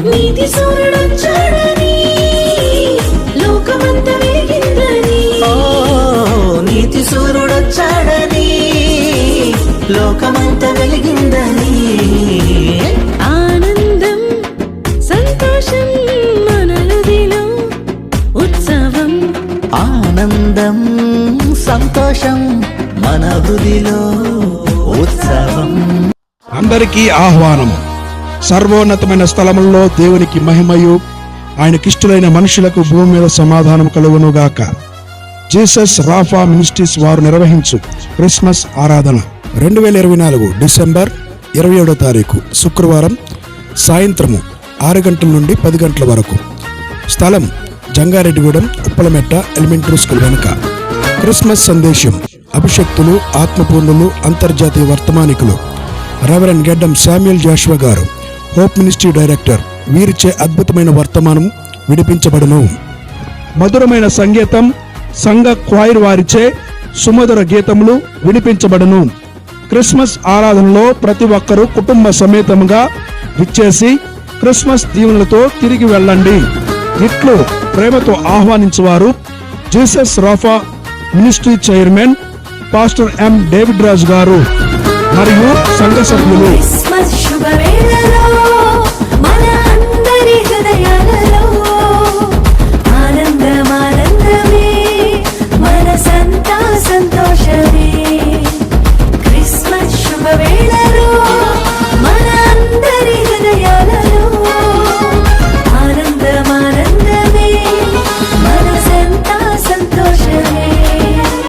నీతి సూర్యుడొచ్చాడని లోకమంత వెలిగిందని. ఓ నీతి సూర్యుడొచ్చాడని లోకమంత వెలిగిందని. ఆనందం సంతోషం మనలుదిలో ఉత్సవం. ఆనందం సంతోషం మన హృదిలో ఉత్సవం. అందరికీ ఆహ్వానము సర్వోన్నతమైన స్థలముల్లో దేవునికి మహిమయు. ఆయనకిష్టులైన మనుషులకు భూమి మీద సమాధానం కలుగునుగాక. జీసస్ రాఫా మినిస్ట్రీస్ వారు నిర్వహించు క్రిస్మస్ ఆరాధన. రెండు వేల ఇరవై నాలుగు డిసెంబర్ ఇరవై ఏడో తారీఖు శుక్రవారం సాయంత్రము ఆరు గంటల నుండి పది గంటల వరకు. స్థలం జంగారెడ్డిగూడెం ఉప్పలమెట్ట ఎలిమెంటరీ స్కూల్ వెనుక. క్రిస్మస్ సందేశం అభిషక్తులు ఆత్మపూర్ణులు అంతర్జాతీయ వర్తమానికులు. రెవరెండ్ గెడ్డం శామ్యుల్ జాషువా గారు హోప్ మినిస్ట్రీ డైరెక్టర్ వీరిచే అద్భుతమైన వర్తమానం వినిపించబడును. మధురమైన సంగీతం సంఘ క్వాయిర్ వారిచే సుమధుర గీతములు వినిపించబడను. క్రిస్మస్ ఆరాధనలో ప్రతి ఒక్కరూ కుటుంబ సమేతముగా విచ్చేసి క్రిస్మస్ దీవెనలతో తిరిగి వెళ్ళండి. ఇట్లు ప్రేమతో ఆహ్వానించేవారు Jesus Rapha ministry chairman pastor M. David Raju గారు మరియు సంఘ సభ్యులు